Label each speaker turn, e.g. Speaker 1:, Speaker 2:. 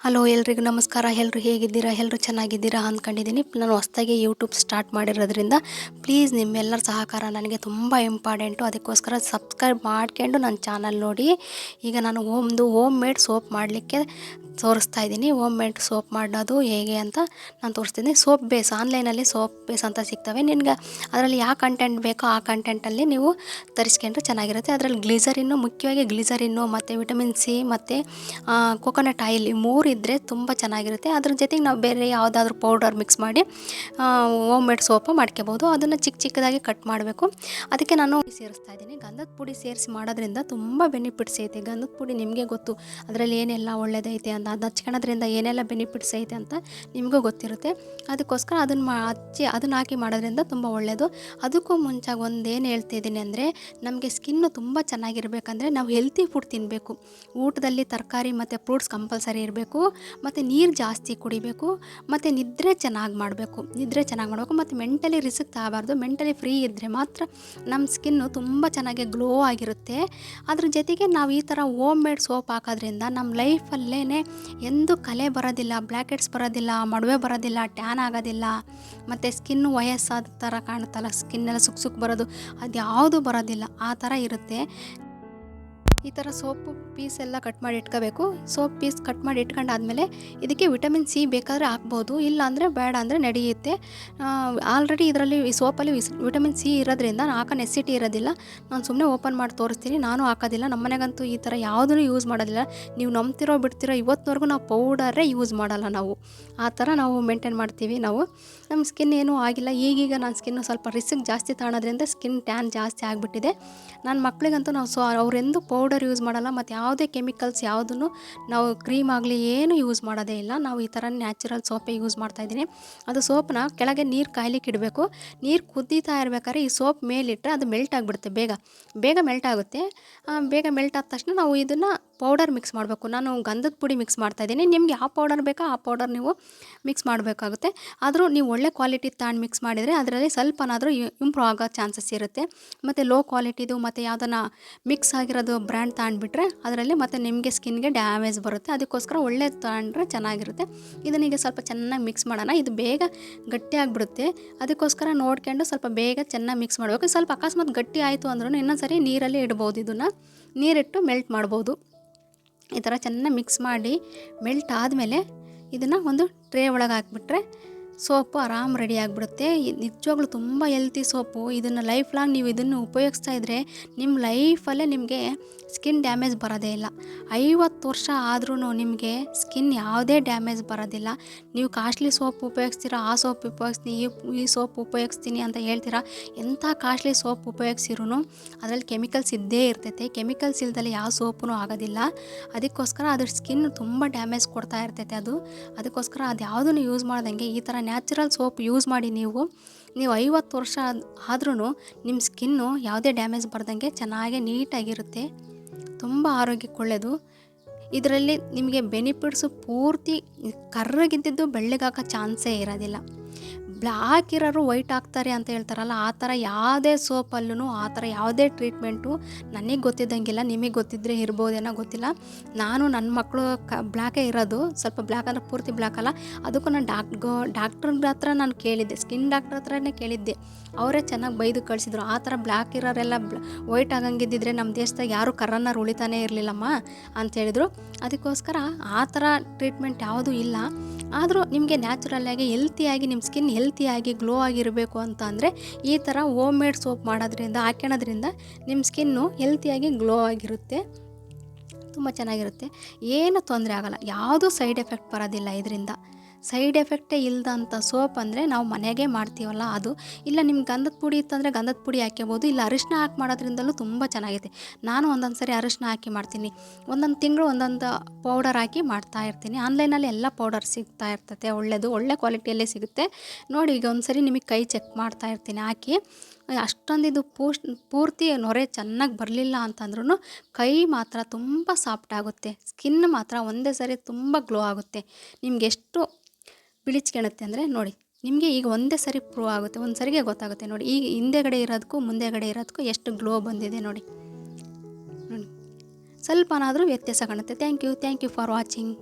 Speaker 1: Hello, ಎಲ್ರಿಗೂ ನಮಸ್ಕಾರ. ಎಲ್ಲರೂ ಹೇಗಿದ್ದೀರಾ? ಎಲ್ಲರೂ ಚೆನ್ನಾಗಿದ್ದೀರಾ ಅಂದ್ಕೊಂಡಿದ್ದೀನಿ. ನಾನು ಹೊಸದಾಗಿ ಯೂಟ್ಯೂಬ್ ಸ್ಟಾರ್ಟ್ ಮಾಡಿರೋದ್ರಿಂದ ಪ್ಲೀಸ್ ನಿಮ್ಮೆಲ್ಲರ ಸಹಕಾರ ನನಗೆ ತುಂಬ ಇಂಪಾರ್ಟೆಂಟು ಅದಕ್ಕೋಸ್ಕರ ಸಬ್ಸ್ಕ್ರೈಬ್ ಮಾಡ್ಕೊಂಡು ನನ್ನ ಚಾನಲ್ ನೋಡಿ. ಈಗ ನಾನು ಹೋಮ್ದು ಹೋಮ್ ಮೇಡ್ ಸೋಪ್ ಮಾಡಲಿಕ್ಕೆ ತೋರಿಸ್ತಾ ಇದ್ದೀನಿ. ಹೋಮ್ ಮೇಡ್ ಸೋಪ್ ಮಾಡೋದು ಹೇಗೆ ಅಂತ ನಾನು ತೋರಿಸ್ತೀನಿ. ಸೋಪ್ ಬೇಸ್ ಆನ್ಲೈನಲ್ಲಿ ಸೋಪ್ ಬೇಸ್ ಅಂತ ಸಿಗ್ತವೆ. ನಿನ್ಗೆ ಅದರಲ್ಲಿ ಯಾವ ಕಂಟೆಂಟ್ ಬೇಕೋ ಆ ಕಂಟೆಂಟಲ್ಲಿ ನೀವು ತರಿಸ್ಕೊಂಡ್ರೆ ಚೆನ್ನಾಗಿರುತ್ತೆ. ಅದರಲ್ಲಿ ಗ್ಲಿಸರಿನ್ನು, ಮುಖ್ಯವಾಗಿ ಗ್ಲಿಸರಿನ್ನು, ಮತ್ತು ವಿಟಮಿನ್ ಸಿ ಮತ್ತು ಕೊಕೊನಟ್ ಆಯಿಲ್ ಮೂರು ಇದ್ದರೆ ತುಂಬ ಚೆನ್ನಾಗಿರುತ್ತೆ. ಅದ್ರ ಜೊತೆಗೆ ನಾವು ಬೇರೆ ಯಾವುದಾದ್ರೂ ಪೌಡರ್ ಮಿಕ್ಸ್ ಮಾಡಿ ಹೋಮ್ ಮೇಡ್ ಸೋಪು ಮಾಡ್ಕೋಬೋದು. ಅದನ್ನು ಚಿಕ್ಕ ಚಿಕ್ಕದಾಗಿ ಕಟ್ ಮಾಡಬೇಕು. ಅದಕ್ಕೆ ನಾನು ಸೇರಿಸ್ತಾ ಇದ್ದೀನಿ. ಗಂಧದ ಪುಡಿ ಸೇರಿಸಿ ಮಾಡೋದ್ರಿಂದ ತುಂಬ ಬೆನಿಫಿಟ್ಸ್ ಐತೆ. ಗಂಧದ ಪುಡಿ ನಿಮಗೆ ಗೊತ್ತು. ಅದರಲ್ಲಿ ಏನೆಲ್ಲ ಒಳ್ಳೆಯದೈತೆ ಅಂತ ಅದು ಹಚ್ಕೊಳೋದ್ರಿಂದ ಏನೆಲ್ಲ ಬೆನಿಫಿಟ್ಸ್ ಐತೆ ಅಂತ ನಿಮಗೂ ಗೊತ್ತಿರುತ್ತೆ. ಅದಕ್ಕೋಸ್ಕರ ಅದನ್ನು ಮಾ, ಹಚ್ಚಿ ಅದನ್ನು ಹಾಕಿ ಮಾಡೋದ್ರಿಂದ ತುಂಬ ಒಳ್ಳೆಯದು ಅದಕ್ಕೂ ಮುಂಚಾಗಿ ಒಂದೇನು ಹೇಳ್ತಿದ್ದೀನಿ ಅಂದರೆ, ನಮಗೆ ಸ್ಕಿನ್ನು ತುಂಬ ಚೆನ್ನಾಗಿರ್ಬೇಕಂದ್ರೆ ನಾವು ಹೆಲ್ತಿ ಫುಡ್ ತಿನ್ನಬೇಕು ಊಟದಲ್ಲಿ ತರಕಾರಿ ಮತ್ತು ಫ್ರೂಟ್ಸ್ ಕಂಪಲ್ಸರಿ ಇರಬೇಕು. ಮತ್ತು ನೀರು ಜಾಸ್ತಿ ಕುಡಿಬೇಕು. ಮತ್ತು ನಿದ್ರೆ ಚೆನ್ನಾಗಿ ಮಾಡಬೇಕು. ನಿದ್ರೆ ಚೆನ್ನಾಗಿ ಮಾಡಬೇಕು. ಮತ್ತು ಮೆಂಟಲಿ ರಿಸ್ಕ್ ತಗೋಬಾರ್ದು. ಮೆಂಟಲಿ ಫ್ರೀ ಇದ್ದರೆ ಮಾತ್ರ ನಮ್ಮ ಸ್ಕಿನ್ನು ತುಂಬ ಚೆನ್ನಾಗಿ ಗ್ಲೋ ಆಗಿರುತ್ತೆ. ಅದ್ರ ಜೊತೆಗೆ ನಾವು ಈ ಥರ ಹೋಮ್ ಮೇಡ್ ಸೋಪ್ ಹಾಕೋದ್ರಿಂದ ನಮ್ಮ ಲೈಫಲ್ಲೇ ಎಂದೂ ಕಲೆ ಬರೋದಿಲ್ಲ ಬ್ಲ್ಯಾಕೆಟ್ಸ್ ಬರೋದಿಲ್ಲ, ಮಡುವೆ ಬರೋದಿಲ್ಲ, ಟ್ಯಾನ್ ಆಗೋದಿಲ್ಲ. ಮತ್ತು ಸ್ಕಿನ್ ವಯಸ್ಸಾದ ಥರ ಕಾಣುತ್ತಲ್ಲ, ಸ್ಕಿನ್ನೆಲ್ಲ ಸುಕ್ ಸುಕ್ ಬರೋದು ಅದು ಯಾವುದು ಬರೋದಿಲ್ಲ. ಆ ಥರ ಇರುತ್ತೆ. ಈ ಥರ ಸೋಪ್ ಪೀಸ್ ಎಲ್ಲ ಕಟ್ ಮಾಡಿ ಇಟ್ಕೋಬೇಕು. ಸೋಪ್ ಪೀಸ್ ಕಟ್ ಮಾಡಿ ಇಟ್ಕೊಂಡಾದ್ಮೇಲೆ ಇದಕ್ಕೆ ವಿಟಮಿನ್ ಸಿ ಬೇಕಾದರೆ ಹಾಕ್ಬೋದು ಇಲ್ಲ ಅಂದರೆ ಬೇಡ ಅಂದರೆ ನಡೆಯುತ್ತೆ. ಆಲ್ರೆಡಿ ಇದರಲ್ಲಿ ಈ ಸೋಪಲ್ಲಿ ವಿಟಮಿನ್ ಸಿ ಇರೋದ್ರಿಂದ ಹಾಕೋ ನೆಸಿಟಿ ಇರೋದಿಲ್ಲ. ನಾನು ಸುಮ್ಮನೆ ಓಪನ್ ಮಾಡಿ ತೋರಿಸ್ತೀನಿ, ನಾನು ಹಾಕೋದಿಲ್ಲ. ನಮ್ಮ ಮನೆಗಂತೂ ಈ ಥರ ಯಾವುದೂ ಯೂಸ್ ಮಾಡೋದಿಲ್ಲ. ನೀವು ನಂಬ್ತಿರೋ ಬಿಡ್ತಿರೋ ಇವತ್ತಿನವರೆಗೂ ನಾವು ಪೌಡರೇ ಯೂಸ್ ಮಾಡಲ್ಲ ನಾವು. ಆ ಥರ ನಾವು ಮೇಂಟೈನ್ ಮಾಡ್ತೀವಿ ನಾವು. ನಮ್ಮ ಸ್ಕಿನ್ ಏನೂ ಆಗಿಲ್ಲ. ಈಗೀಗ ನನ್ನ ಸ್ಕಿನ್ನು ಸ್ವಲ್ಪ ರಿಸ್ಕ್ ಜಾಸ್ತಿ ತಾಣೋದ್ರಿಂದ ಸ್ಕಿನ್ ಟ್ಯಾನ್ ಜಾಸ್ತಿ ಆಗಿಬಿಟ್ಟಿದೆ. ನನ್ನ ಮಕ್ಕಳಿಗಂತೂ ನಾವು ಸೊ, ಅವರೆಂದು ಪೌಡರ್ ಯೂಸ್ ಮಾಡಲ್ಲ, ಮತ್ತು ಯಾವುದೇ ಕೆಮಿಕಲ್ಸ್ ಯಾವುದನ್ನು ನಾವು ಕ್ರೀಮ್ ಆಗಲಿ ಏನು ಯೂಸ್ ಮಾಡೋದೇ ಇಲ್ಲ. ನಾವು ಈ ಥರ ನ್ಯಾಚುರಲ್ ಸೋಪೇ ಯೂಸ್ ಮಾಡ್ತಾಯಿದ್ದೀನಿ ಅದು ಸೋಪ್ನ ಕೆಳಗೆ ನೀರು ಕಾಯ್ಲಿಕ್ಕೆ ಇಡಬೇಕು. ನೀರು ಕುದೀತಾ ಇರಬೇಕಾದ್ರೆ ಈ ಸೋಪ್ ಮೇಲಿಟ್ಟರೆ ಅದು ಮೆಲ್ಟ್ ಆಗಿಬಿಡುತ್ತೆ ಬೇಗ. ಬೇಗ ಮೆಲ್ಟ್ ಆಗುತ್ತೆ. ಬೇಗ ಮೆಲ್ಟ್ ಆದ ತಕ್ಷಣ ನಾವು ಇದನ್ನು ಪೌಡರ್ ಮಿಕ್ಸ್ ಮಾಡಬೇಕು. ನಾನು ಗಂಧದ ಪುಡಿ ಮಿಕ್ಸ್ ಮಾಡ್ತಾಯಿದ್ದೀನಿ ನಿಮ್ಗೆ ಯಾವ ಪೌಡರ್ ಬೇಕೋ ಆ ಪೌಡರ್ ನೀವು ಮಿಕ್ಸ್ ಮಾಡಬೇಕಾಗುತ್ತೆ. ಆದರೂ ನೀವು ಒಳ್ಳೆ ಕ್ವಾಲಿಟಿ ತಗೊಂಡು ಮಿಕ್ಸ್ ಮಾಡಿದರೆ ಅದರಲ್ಲಿ ಸ್ವಲ್ಪನಾದರೂ ಇಂಪ್ರೂವ್ ಆಗೋ ಚಾನ್ಸಸ್ ಇರುತ್ತೆ. ಮತ್ತು ಲೋ ಕ್ವಾಲಿಟಿದು ಮತ್ತು ಯಾವುದನ್ನ ಮಿಕ್ಸ್ ಆಗಿರೋದು ಬ್ರ್ಯಾಂಡ್ ತಗೊಂಡ್ಬಿಟ್ರೆ ಅದರಲ್ಲಿ ಮತ್ತು ನಿಮಗೆ ಸ್ಕಿನ್ಗೆ ಡ್ಯಾಮೇಜ್ ಬರುತ್ತೆ. ಅದಕ್ಕೋಸ್ಕರ ಒಳ್ಳೆ ತಗೊಂಡ್ರೆ ಚೆನ್ನಾಗಿರುತ್ತೆ. ಇದನ್ನೀಗ ಸ್ವಲ್ಪ ಚೆನ್ನಾಗಿ ಮಿಕ್ಸ್ ಮಾಡೋಣ. ಇದು ಬೇಗ ಗಟ್ಟಿ ಆಗಿಬಿಡುತ್ತೆ ಅದಕ್ಕೋಸ್ಕರ ನೋಡ್ಕೊಂಡು ಸ್ವಲ್ಪ ಬೇಗ ಚೆನ್ನಾಗಿ ಮಿಕ್ಸ್ ಮಾಡಬೇಕು. ಸ್ವಲ್ಪ ಅಕಸ್ಮಾತ್ ಗಟ್ಟಿ ಆಯಿತು ಅಂದ್ರೂ ಇನ್ನೊಂದು ಸರಿ ನೀರಲ್ಲಿ ಇಡ್ಬೋದು ಇದನ್ನು. ನೀರಿಟ್ಟು ಮೆಲ್ಟ್ ಮಾಡ್ಬೋದು. ಈ ಥರ ಚೆನ್ನಾಗಿ ಮಿಕ್ಸ್ ಮಾಡಿ ಮೆಲ್ಟ್ ಆದಮೇಲೆ ಇದನ್ನು ಒಂದು ಟ್ರೇ ಒಳಗೆ ಹಾಕ್ಬಿಟ್ರೆ ಸೋಪು ಆರಾಮ್ ರೆಡಿ ಆಗಿಬಿಡುತ್ತೆ. ನಿಜವಾಗ್ಲೂ ತುಂಬ ಹೆಲ್ತಿ ಸೋಪು. ಇದನ್ನು ಲೈಫ್ ಲಾಂಗ್ ನೀವು ಇದನ್ನು ಉಪಯೋಗಿಸ್ತಾ ಇದ್ದರೆ ನಿಮ್ಮ ಲೈಫಲ್ಲೇ ನಿಮಗೆ ಸ್ಕಿನ್ ಡ್ಯಾಮೇಜ್ ಬರೋದೇ ಇಲ್ಲ. ಐವತ್ತು ವರ್ಷ ಆದ್ರೂ ನಿಮಗೆ ಸ್ಕಿನ್ ಯಾವುದೇ ಡ್ಯಾಮೇಜ್ ಬರೋದಿಲ್ಲ. ನೀವು ಕಾಸ್ಟ್ಲಿ ಸೋಪ್ ಉಪಯೋಗಿಸ್ತೀರಾ, ಆ ಸೋಪ್ ಉಪಯೋಗಿಸ್ತೀನಿ, ಈ ಈ ಸೋಪ್ ಉಪಯೋಗಿಸ್ತೀನಿ ಅಂತ ಹೇಳ್ತೀರಾ, ಎಂಥ ಕಾಸ್ಟ್ಲಿ ಸೋಪ್ ಉಪಯೋಗಿಸಿರೂ ಅದರಲ್ಲಿ ಕೆಮಿಕಲ್ಸ್ ಇದ್ದೇ ಇರ್ತೈತೆ. ಕೆಮಿಕಲ್ಸ್ ಇಲ್ದಲ್ಲಿ ಯಾವ ಸೋಪೂ ಆಗೋದಿಲ್ಲ. ಅದಕ್ಕೋಸ್ಕರ ಅದ್ರ ಸ್ಕಿನ್ ತುಂಬ ಡ್ಯಾಮೇಜ್ ಕೊಡ್ತಾ ಇರ್ತೈತೆ ಅದು. ಅದಕ್ಕೋಸ್ಕರ ಅದು ಯಾವುದನ್ನು ಯೂಸ್ ಮಾಡ್ದಂಗೆ ಈ ಥರ ನ್ಯಾಚುರಲ್ ಸೋಪ್ ಯೂಸ್ ಮಾಡಿ ನೀವು ನೀವು ಐವತ್ತು ವರ್ಷ ಆದ್ರೂ ನಿಮ್ಮ ಸ್ಕಿನ್ನು ಯಾವುದೇ ಡ್ಯಾಮೇಜ್ ಬರ್ದಂಗೆ ಚೆನ್ನಾಗೆ ನೀಟಾಗಿರುತ್ತೆ. ತುಂಬ ಆರೋಗ್ಯಕ್ಕೆ ಒಳ್ಳೆಯದು ಇದರಲ್ಲಿ ನಿಮಗೆ ಬೆನಿಫಿಟ್ಸು ಪೂರ್ತಿ ಕರ್ರಗಿದ್ದಿದ್ದು ಬೆಳ್ಳಗಾಕೋ ಚಾನ್ಸೇ ಇರೋದಿಲ್ಲ. ಬ್ಲ್ಯಾಕ್ ಇರೋರು ವೈಟ್ ಆಗ್ತಾರೆ ಅಂತ ಹೇಳ್ತಾರಲ್ಲ, ಆ ಥರ ಯಾವುದೇ ಸೋಪಲ್ಲೂ ಆ ಥರ ಯಾವುದೇ ಟ್ರೀಟ್ಮೆಂಟು ನನಗೆ ಗೊತ್ತಿದ್ದಂಗಿಲ್ಲ, ನಿಮಗೆ ಗೊತ್ತಿದ್ದರೆ ಇರ್ಬೋದೇನೋ ಗೊತ್ತಿಲ್ಲ. ನಾನು ನನ್ನ ಮಕ್ಕಳು ಕ ಬ್ಲ್ಯಾಕೇ ಇರೋದು, ಸ್ವಲ್ಪ ಬ್ಲ್ಯಾಕ್ ಅಂದರೆ ಪೂರ್ತಿ ಬ್ಲ್ಯಾಕ್ ಅಲ್ಲ. ಅದಕ್ಕೂ ನಾನು ಡಾಕ್ ಡಾಕ್ಟ್ರ ಹತ್ರ ನಾನು ಕೇಳಿದ್ದೆ, ಸ್ಕಿನ್ ಡಾಕ್ಟ್ರ್ ಹತ್ರನೇ ಕೇಳಿದ್ದೆ. ಅವರೇ ಚೆನ್ನಾಗಿ ಬೈದು ಕಳಿಸಿದ್ರು, ಆ ಥರ ಬ್ಲ್ಯಾಕ್ ಇರೋರೆಲ್ಲ ವೈಟ್ ಆಗಂಗಿದ್ದಿದ್ರೆ ನಮ್ಮ ದೇಶದಾಗ ಯಾರು ಕರೋನರ್ ಉಳಿತಾನೇ ಇರಲಿಲ್ಲಮ್ಮ ಅಂತ ಹೇಳಿದ್ರು. ಅದಕ್ಕೋಸ್ಕರ ಆ ಥರ ಟ್ರೀಟ್ಮೆಂಟ್ ಯಾವುದೂ ಇಲ್ಲ. ಆದರೂ ನಿಮಗೆ ನ್ಯಾಚುರಲ್ಲಾಗಿ ಹೆಲ್ತಿಯಾಗಿ ನಿಮ್ಮ ಸ್ಕಿನ್ ಹೆಲ್ತಿಯಾಗಿ ಗ್ಲೋ ಆಗಿರಬೇಕು ಅಂತ ಅಂದರೆ ಈ ಥರ ಹೋಮ್ ಮೇಡ್ ಸೋಪ್ ಮಾಡೋದ್ರಿಂದ ಹಾಕೋಣೋದ್ರಿಂದ ನಿಮ್ಮ ಸ್ಕಿನ್ನು ಹೆಲ್ತಿಯಾಗಿ ಗ್ಲೋ ಆಗಿರುತ್ತೆ. ತುಂಬ ಚೆನ್ನಾಗಿರುತ್ತೆ. ಏನು ತೊಂದರೆ ಆಗೋಲ್ಲ. ಯಾವುದೂ ಸೈಡ್ ಎಫೆಕ್ಟ್ ಬರೋದಿಲ್ಲ ಇದರಿಂದ. ಸೈಡ್ ಎಫೆಕ್ಟೇ ಇಲ್ಲದಂಥ ಸೋಪ್ ಅಂದರೆ ನಾವು ಮನೆಗೆ ಮಾಡ್ತೀವಲ್ಲ ಅದು. ಇಲ್ಲ ನಿಮ್ಗೆ ಗಂಧದ ಪುಡಿ ಇತ್ತಂದರೆ ಗಂಧದ ಪುಡಿ ಹಾಕ್ಯಬೋದು, ಇಲ್ಲ ಅರಿಶಿನ ಹಾಕಿ ಮಾಡೋದ್ರಿಂದಲೂ ತುಂಬ ಚೆನ್ನಾಗಿದೆ ನಾನು ಒಂದೊಂದು ಸರಿ ಅರಿಶಿನ ಹಾಕಿ ಮಾಡ್ತೀನಿ. ಒಂದೊಂದು ತಿಂಗಳು ಒಂದೊಂದು ಪೌಡರ್ ಹಾಕಿ ಮಾಡ್ತಾ ಇರ್ತೀನಿ. ಆನ್ಲೈನಲ್ಲಿ ಎಲ್ಲ ಪೌಡರ್ ಸಿಗ್ತಾ ಇರ್ತದೆ ಒಳ್ಳೆಯದು ಒಳ್ಳೆ ಕ್ವಾಲಿಟಿಯಲ್ಲೇ ಸಿಗುತ್ತೆ. ನೋಡಿ ಈಗ ಒಂದು ಸರಿ ನಿಮಗೆ ಕೈ ಚೆಕ್ ಮಾಡ್ತಾ ಇರ್ತೀನಿ. ಹಾಕಿ, ಅಷ್ಟೊಂದು ಇದು ಪೂರ್ತಿ ನೊರೆ ಚೆನ್ನಾಗಿ ಬರಲಿಲ್ಲ ಅಂತಂದ್ರೂ ಕೈ ಮಾತ್ರ ತುಂಬ ಸಾಫ್ಟ್ ಆಗುತ್ತೆ. ಸ್ಕಿನ್ ಮಾತ್ರ ಒಂದೇ ಸರಿ ತುಂಬ ಗ್ಲೋ ಆಗುತ್ತೆ. ನಿಮ್ಗೆ ಎಷ್ಟು ಬಿಳಿಚ್ಕೊಳುತ್ತೆ ಅಂದರೆ ನೋಡಿ, ನಿಮಗೆ ಈಗ ಒಂದೇ ಸರಿ ಪ್ರೂವ್ ಆಗುತ್ತೆ, ಒಂದು ಸರಿಗೆ ಗೊತ್ತಾಗುತ್ತೆ. ನೋಡಿ, ಈಗ ಹಿಂದೆಗಡೆ ಇರೋದಕ್ಕೂ ಮುಂದೆಗಡೆ ಇರೋದಕ್ಕೂ ಎಷ್ಟು ಗ್ಲೋ ಬಂದಿದೆ ನೋಡಿ. ನೋಡಿ. ಸ್ವಲ್ಪನಾದರೂ ವ್ಯತ್ಯಾಸ ಕಾಣುತ್ತೆ. Thank you thank you for watching